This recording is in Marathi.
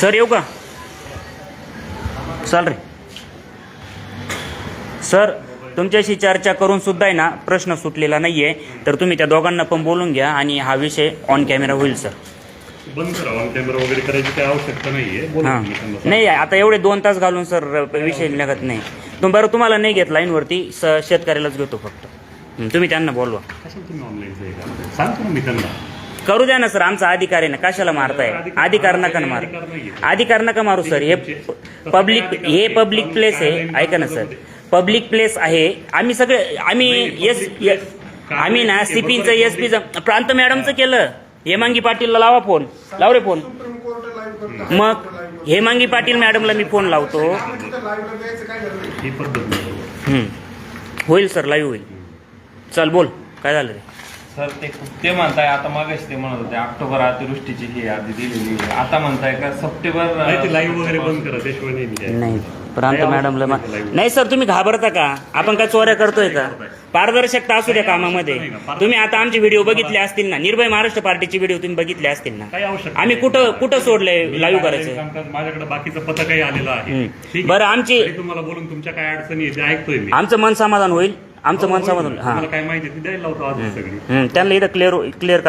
सर येऊ का? चाल रे. सर तुमच्याशी चर्चा करून सुद्धा आहे ना प्रश्न सुटलेला नाहीये. तर तुम्ही त्या दोघांना पण बोलून घ्या आणि हा विषय ऑन कॅमेरा होईल सर. बंद करा ऑन कॅमेरा वगैरे करायची काही आवश्यकता नाहीये. बोला हां. तुम्ही त्यांना. नाही आता एवढे दोन तास घालून सर विषय निघत नाही. तुम बरं तुम्हाला नाही घेत लाईनवरती स शेतकऱ्यालाच घेतो फक्त. हं, तुम्ही त्यांना बोलवा. कशाला तुम्ही करताय? सांगतो ना मी त्यांना. करू द्या ना सर आमचा अधिकार आहे ना. कशाला मारताय? अधिकार नका ना मार. अधिकार नका मारू सर. हे पब्लिक हे पब्लिक प्लेस आहे. ऐका ना सर. पब्लिक प्लेस आहे. आम्ही सगळे आम्ही एस आम्ही ना सीपीचं एस पीचं प्रांत मॅडमचं केलं. हेमांगी पाटीलला लावा फोन. लाव रे फोन. मग हेमांगी पाटील मॅडमला मी फोन लावतो. होईल सर लाईव्ह होईल. चल बोल. काय झालं रे? सर ते ते म्हणताय आता मागाशी ते म्हणत होते ऑक्टोबर अतिवृष्टीची ही यादी दिलेली आहे. आता म्हणताय का सप्टेंबर नाही ते लाईव्ह वगैरे बंद करा त्याशिवाय नाही द्यायचं. नाही प्रांत मॅडमला मा- नाही, सर तुम्ही घाबरता का आपण काय चोऱ्या करतोय का पारदर्शकता असू द्या कामामध्ये तुम्ही आता आमचे व्हिडिओ बघितले असतील ना निर्भय महाराष्ट्र पार्टीचे व्हिडिओ तुम्ही बघितले असतील ना काही आम्ही. कुठं कुठं सोडलंय लाईव्ह करायचं माझ्याकडे बाकीचं पथकही आलेलं आहे. ठीक आहे? बरं, आमची- तरी तुम्हाला बोलून तुमच्या काय अडचणी आहे ते ऐकतोय मी आमचं मन समाधान होईल आमचं मन समाधान. हा. काय माहिती द्यायला लावतो आज सगळी. त्यांना इथं क्लिअर क्लिअर